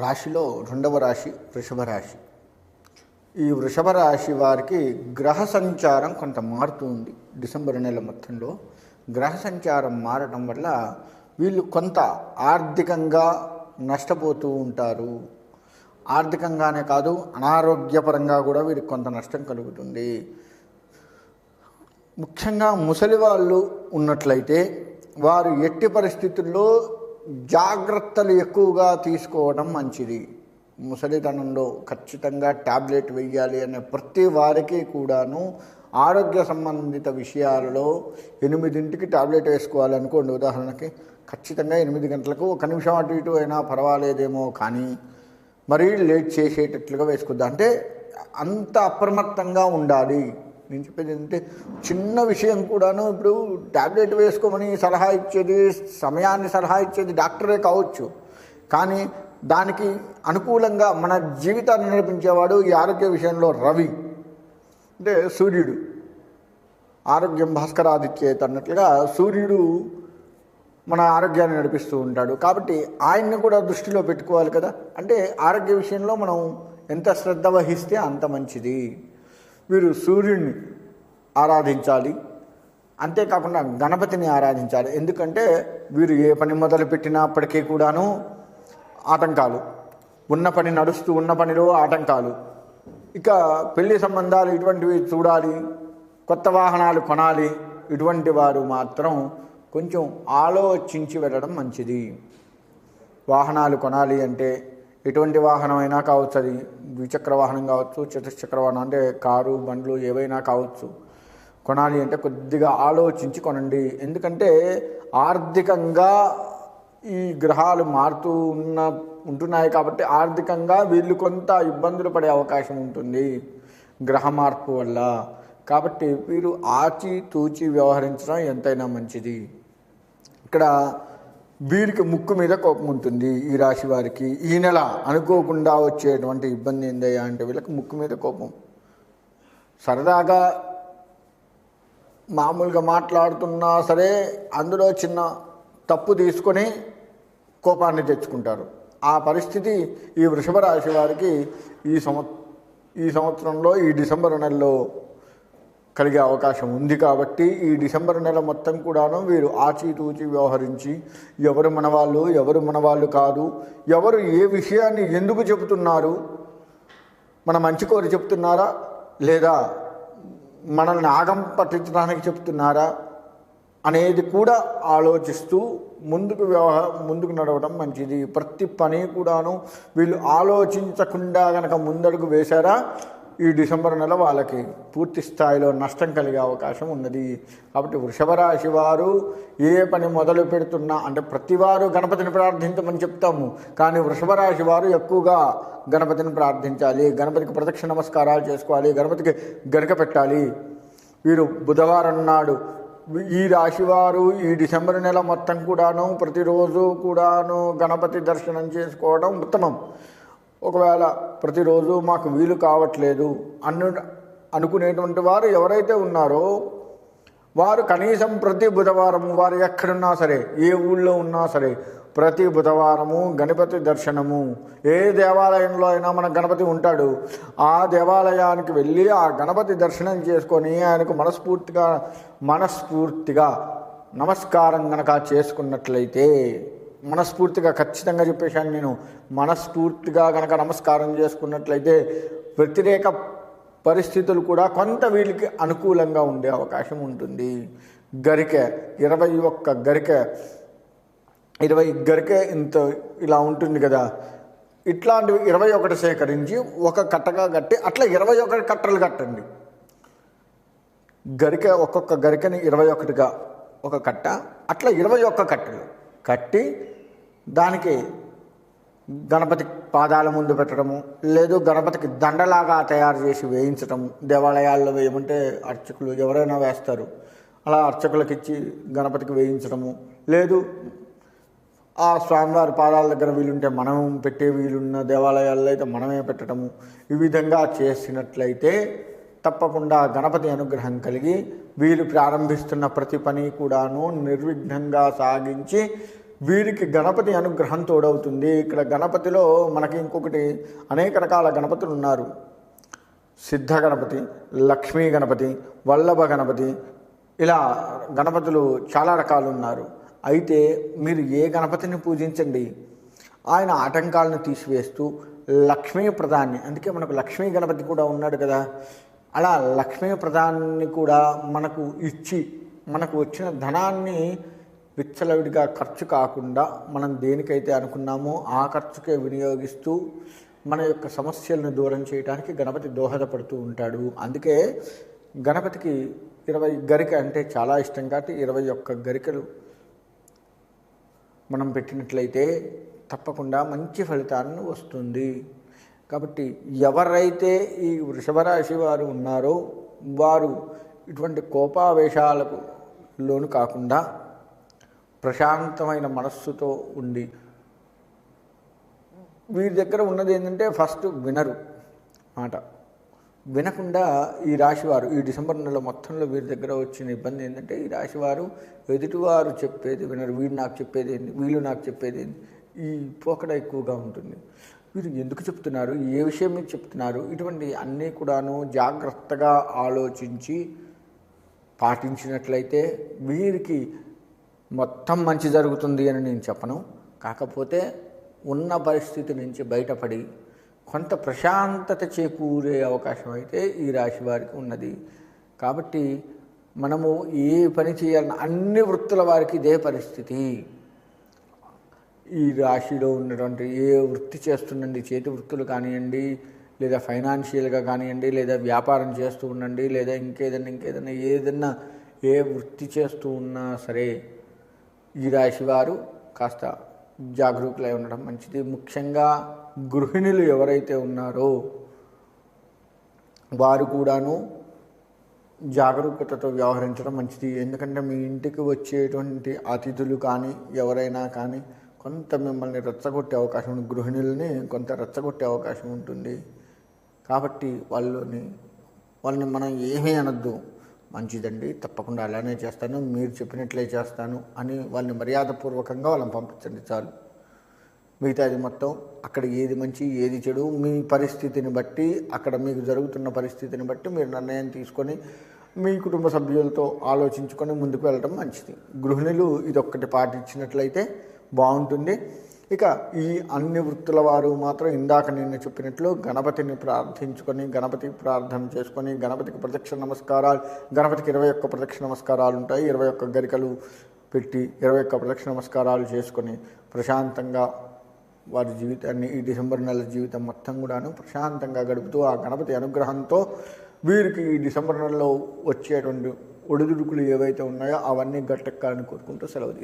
రాశిలో రెండవ రాశి వృషభ రాశి. ఈ వృషభ రాశి వారికి గ్రహ సంచారం కొంత మారుతూ ఉంది డిసెంబర్ నెల మొత్తంలో. గ్రహ సంచారం మారడం వల్ల వీళ్ళు కొంత ఆర్థికంగా నష్టపోతూ ఉంటారు. ఆర్థికంగానే కాదు అనారోగ్యపరంగా కూడా వీరికి కొంత నష్టం కలుగుతుంది. ముఖ్యంగా ముసలి వాళ్ళు ఉన్నట్లయితే వారు ఎట్టి పరిస్థితుల్లో జాగ్రత్తలు ఎక్కువగా తీసుకోవడం మంచిది. ముసలితనంలో ఖచ్చితంగా ట్యాబ్లెట్ వేయాలి అనే ప్రతి వారికి కూడాను ఆరోగ్య సంబంధిత విషయాలలో ఎనిమిదింటికి టాబ్లెట్ వేసుకోవాలనుకోండి ఉదాహరణకి ఖచ్చితంగా ఎనిమిది గంటలకు ఒక నిమిషం అటు ఇటు అయినా పర్వాలేదేమో కానీ మరీ లేట్ చేసేటట్లుగా వేసుకుందాం అంటే అంత అప్రమత్తంగా ఉండాలి. నేను చెప్పేది ఏంటంటే చిన్న విషయం కూడాను ఇప్పుడు టాబ్లెట్ వేసుకోమని సలహా ఇచ్చేది సమయాన్ని సలహా ఇచ్చేది డాక్టరే కావచ్చు. కానీ దానికి అనుకూలంగా మన జీవితాన్ని నడిపించేవాడు ఈ ఆరోగ్య విషయంలో రవి. అంటే సూర్యుడు. ఆరోగ్యం భాస్కరాదిత్యేత్ అన్నట్లుగా సూర్యుడు మన ఆరోగ్యాన్ని నడిపిస్తూ ఉంటాడు. కాబట్టి ఆయన్ని కూడా దృష్టిలో పెట్టుకోవాలి కదా. అంటే ఆరోగ్య విషయంలో మనం ఎంత శ్రద్ధ వహిస్తే అంత మంచిది. మీరు సూర్యుడిని ఆరాధించాలి. అంతేకాకుండా గణపతిని ఆరాధించాలి. ఎందుకంటే వీరు ఏ పని మొదలు పెట్టినప్పటికీ కూడాను ఆటంకాలు. ఉన్న పని నడుస్తూ ఉన్న పనిలో ఆటంకాలు. ఇక పెళ్ళి సంబంధాలు ఇటువంటివి చూడాలి. కొత్త వాహనాలు కొనాలి. ఇటువంటి వారు మాత్రం కొంచెం ఆలోచించి వెళ్ళడం మంచిది. వాహనాలు కొనాలి అంటే ఎటువంటి వాహనం అయినా కావచ్చు అది ద్విచక్ర వాహనం కావచ్చు చతుశ్చక్ర వాహనం అంటే కారు బండ్లు ఏవైనా కావచ్చు కొనాలి అంటే కొద్దిగా ఆలోచించి కొనండి. ఎందుకంటే ఆర్థికంగా ఈ గ్రహాలు మారుతూ ఉన్న ఉంటున్నాయి కాబట్టి ఆర్థికంగా వీళ్ళు కొంత ఇబ్బందులు పడే అవకాశం ఉంటుంది గ్రహ మార్పు వల్ల. కాబట్టి వీరు ఆచి తూచి వ్యవహరించడం ఎంతైనా మంచిది. ఇక్కడ వీరికి ముక్కు మీద కోపం ఉంటుంది ఈ రాశి వారికి. ఈ నెల అనుకోకుండా వచ్చేటువంటి ఇబ్బంది ఏందయ్యా అంటే వీళ్ళకి ముక్కు మీద కోపం. సరదాగా మామూలుగా మాట్లాడుతున్నా సరే అందులో చిన్న తప్పు తీసుకొని కోపాన్ని తెచ్చుకుంటారు. ఆ పరిస్థితి ఈ వృషభ రాశి వారికి ఈ సంవ ఈ సంవత్సరంలో ఈ డిసెంబర్ నెలలో కలిగే అవకాశం ఉంది కాబట్టి ఈ డిసెంబర్ నెల మొత్తం కూడాను వీరు ఆచితూచి వ్యవహరించి ఎవరు మనవాళ్ళు ఎవరు మనవాళ్ళు కాదు ఎవరు ఏ విషయాన్ని ఎందుకు చెబుతున్నారు మన మంచి కోరి చెప్తున్నారా లేదా మనల్ని ఆగం పట్టించడానికి చెప్తున్నారా అనేది కూడా ఆలోచిస్తూ ముందుకు వ్యవహ ముందుకు నడవడం మంచిది. ప్రతి పని కూడాను వీళ్ళు ఆలోచించకుండా కనుక ముందడుగు వేశారా ఈ డిసెంబర్ నెల వాళ్ళకి పూర్తి స్థాయిలో నష్టం కలిగే అవకాశం ఉన్నది. కాబట్టి వృషభ రాశి వారు ఏ పని మొదలు పెడుతున్నా అంటే ప్రతివారు గణపతిని ప్రార్థించమని చెప్తాము. కానీ వృషభ రాశి వారు ఎక్కువగా గణపతిని ప్రార్థించాలి. గణపతికి ప్రదక్షిణ నమస్కారాలు చేసుకోవాలి. గణపతికి గనక పెట్టాలి. వీరు బుధవారం నాడు ఈ రాశివారు ఈ డిసెంబర్ నెల మొత్తం కూడాను ప్రతిరోజు కూడాను గణపతి దర్శనం చేసుకోవడం ఉత్తమం. ఒకవేళ ప్రతిరోజు మాకు వీలు కావట్లేదు అను అనుకునేటువంటి వారు ఎవరైతే ఉన్నారో వారు కనీసం ప్రతి బుధవారము వారు ఎక్కడున్నా సరే ఏ ఊళ్ళో ఉన్నా సరే ప్రతి బుధవారము గణపతి దర్శనము. ఏ దేవాలయంలో అయినా మన గణపతి ఉంటాడు. ఆ దేవాలయానికి వెళ్ళి ఆ గణపతి దర్శనం చేసుకొని ఆయనకు మనస్ఫూర్తిగా మనస్ఫూర్తిగా నమస్కారం గనక చేసుకున్నట్లయితే మనస్ఫూర్తిగా ఖచ్చితంగా చెప్పేశాను నేను మనస్ఫూర్తిగా కనుక నమస్కారం చేసుకున్నట్లయితే వ్యతిరేక పరిస్థితులు కూడా కొంత వీళ్ళకి అనుకూలంగా ఉండే అవకాశం ఉంటుంది. గరిక ఇరవై ఒక్క గరిక ఇరవై గరికే ఇంత ఇలా ఉంటుంది కదా. ఇట్లాంటివి ఇరవై ఒకటి సేకరించి ఒక కట్టగా కట్టి అట్లా ఇరవై ఒకటి కట్టలు కట్టండి. గరిక ఒక్కొక్క గరికని ఇరవై ఒకటిగా ఒక కట్ట అట్లా ఇరవై ఒక్క కట్టలు. కట్టి దానికి గణపతి పాదాల ముందు పెట్టడము లేదు గణపతికి దండలాగా తయారు చేసి వేయించటము దేవాలయాల్లో వేయమంటే అర్చకులు ఎవరైనా వేస్తారు. అలా అర్చకులకు ఇచ్చి గణపతికి వేయించడము లేదు ఆ స్వామివారి పాదాల దగ్గర వీలుంటే మనం పెట్టే వీలున్న దేవాలయాల్లో అయితే మనమే పెట్టడము ఈ విధంగా చేసినట్లయితే తప్పకుండా గణపతి అనుగ్రహం కలిగి వీరు ప్రారంభిస్తున్న ప్రతి పని కూడాను నిర్విఘ్నంగా సాగించి వీరికి గణపతి అనుగ్రహం తోడవుతుంది. ఇక్కడ గణపతిలో మనకి ఇంకొకటి అనేక రకాల గణపతులు ఉన్నారు. సిద్ధ గణపతి లక్ష్మీ గణపతి వల్లభ గణపతి ఇలా గణపతులు చాలా రకాలు ఉన్నారు. అయితే మీరు ఏ గణపతిని పూజించండి? ఆయన ఆటంకాలను తీసివేస్తూ లక్ష్మీ ప్రధాన్ని అందుకే మనకు లక్ష్మీ గణపతి కూడా ఉన్నాడు కదా. అలా లక్ష్మీ ప్రధాన్ని కూడా మనకు ఇచ్చి మనకు వచ్చిన ధనాన్ని విచ్చలవిడిగా ఖర్చు కాకుండా మనం దేనికైతే అనుకున్నామో ఆ ఖర్చుకే వినియోగిస్తూ మన యొక్క సమస్యలను దూరం చేయడానికి గణపతి దోహదపడుతూ ఉంటాడు. అందుకే గణపతికి ఇరవై గరిక అంటే చాలా ఇష్టం కాబట్టి ఇరవై ఒక్క గరికలు మనం పెట్టినట్లయితే తప్పకుండా మంచి ఫలితాలను వస్తుంది. కాబట్టి ఎవరైతే ఈ వృషభరాశి వారు ఉన్నారో వారు ఇటువంటి కోపావేశాలకు లోను కాకుండా ప్రశాంతమైన మనస్సుతో ఉండి వీరి దగ్గర ఉన్నది ఏంటంటే ఫస్ట్ వినరు మాట. వినకుండా ఈ రాశివారు ఈ డిసెంబర్ నెల మొత్తంలో వీరి దగ్గర వచ్చిన ఇబ్బంది ఏంటంటే ఈ రాశివారు ఎదుటివారు చెప్పేది వినరు వీడు నాకు చెప్పేది ఏంది వీళ్ళు నాకు చెప్పేది ఏంది ఈ పోకడ ఎక్కువగా ఉంటుంది. వీరు ఎందుకు చెప్తున్నారు? ఏ విషయం మీద చెప్తున్నారు? ఇటువంటి అన్నీ కూడాను జాగ్రత్తగా ఆలోచించి పాటించినట్లయితే వీరికి మొత్తం మంచి జరుగుతుంది అని నేను చెప్పను. కాకపోతే ఉన్న పరిస్థితి నుంచి బయటపడి కొంత ప్రశాంతత చేకూరే అవకాశం అయితే ఈ రాశి వారికి ఉన్నది. కాబట్టి మనము ఏ పని చేయాలన్న అన్ని వృత్తుల వారికి ఇదే పరిస్థితి. ఈ రాశిలో ఉన్నటువంటి ఏ వృత్తి చేస్తుండండి చేతి వృత్తులు కానివ్వండి లేదా ఫైనాన్షియల్గా కానివ్వండి లేదా వ్యాపారం చేస్తూ ఉండండి లేదా ఇంకేదన్నా ఇంకేదన్నా ఏదన్నా ఏ వృత్తి చేస్తూ ఉన్నా సరే ఈ రాశి వారు కాస్త జాగరూకులై ఉండడం మంచిది. ముఖ్యంగా గృహిణులు ఎవరైతే ఉన్నారో వారు కూడాను జాగరూకతతో వ్యవహరించడం మంచిది. ఎందుకంటే మీ ఇంటికి వచ్చేటువంటి అతిథులు కానీ ఎవరైనా కానీ కొంత మిమ్మల్ని రెచ్చగొట్టే అవకాశం ఉంది. గృహిణుల్ని కొంత రెచ్చగొట్టే అవకాశం ఉంటుంది. కాబట్టి వాళ్ళని వాళ్ళని మనం ఏమీ అనొద్దు. మంచిదండి తప్పకుండా అలానే చేస్తాను మీరు చెప్పినట్లే చేస్తాను అని వాళ్ళని మర్యాదపూర్వకంగా వాళ్ళని పంపించండి చాలు. మిగతాది మొత్తం అక్కడ ఏది మంచి ఏది చెడు మీ పరిస్థితిని బట్టి అక్కడ మీకు జరుగుతున్న పరిస్థితిని బట్టి మీరు నిర్ణయం తీసుకొని మీ కుటుంబ సభ్యులతో ఆలోచించుకొని ముందుకు వెళ్ళడం మంచిది. గృహిణులు ఇదొక్కటి పాటించినట్లయితే బాగుంటుంది. ఇక ఈ అన్ని వృత్తుల వారు మాత్రం ఇందాక నేను చెప్పినట్లు గణపతిని ప్రార్థించుకొని గణపతి ప్రార్థన చేసుకొని గణపతికి ప్రదక్షిణ నమస్కారాలు గణపతికి ఇరవై ఒక్క ప్రదక్షిణ నమస్కారాలు ఉంటాయి. ఇరవై ఒక్క గరికలు పెట్టి ఇరవై ఒక్క ప్రదక్షిణ నమస్కారాలు చేసుకొని ప్రశాంతంగా వారి జీవితాన్ని ఈ డిసెంబర్ నెల జీవితం మొత్తం కూడాను ప్రశాంతంగా గడుపుతూ ఆ గణపతి అనుగ్రహంతో వీరికి ఈ డిసెంబర్ నెలలో వచ్చేటువంటి ఒడిదుడుకులు ఏవైతే ఉన్నాయో అవన్నీ గట్టెక్కాలని కోరుకుంటూ సెలవు తీసుకుంటాం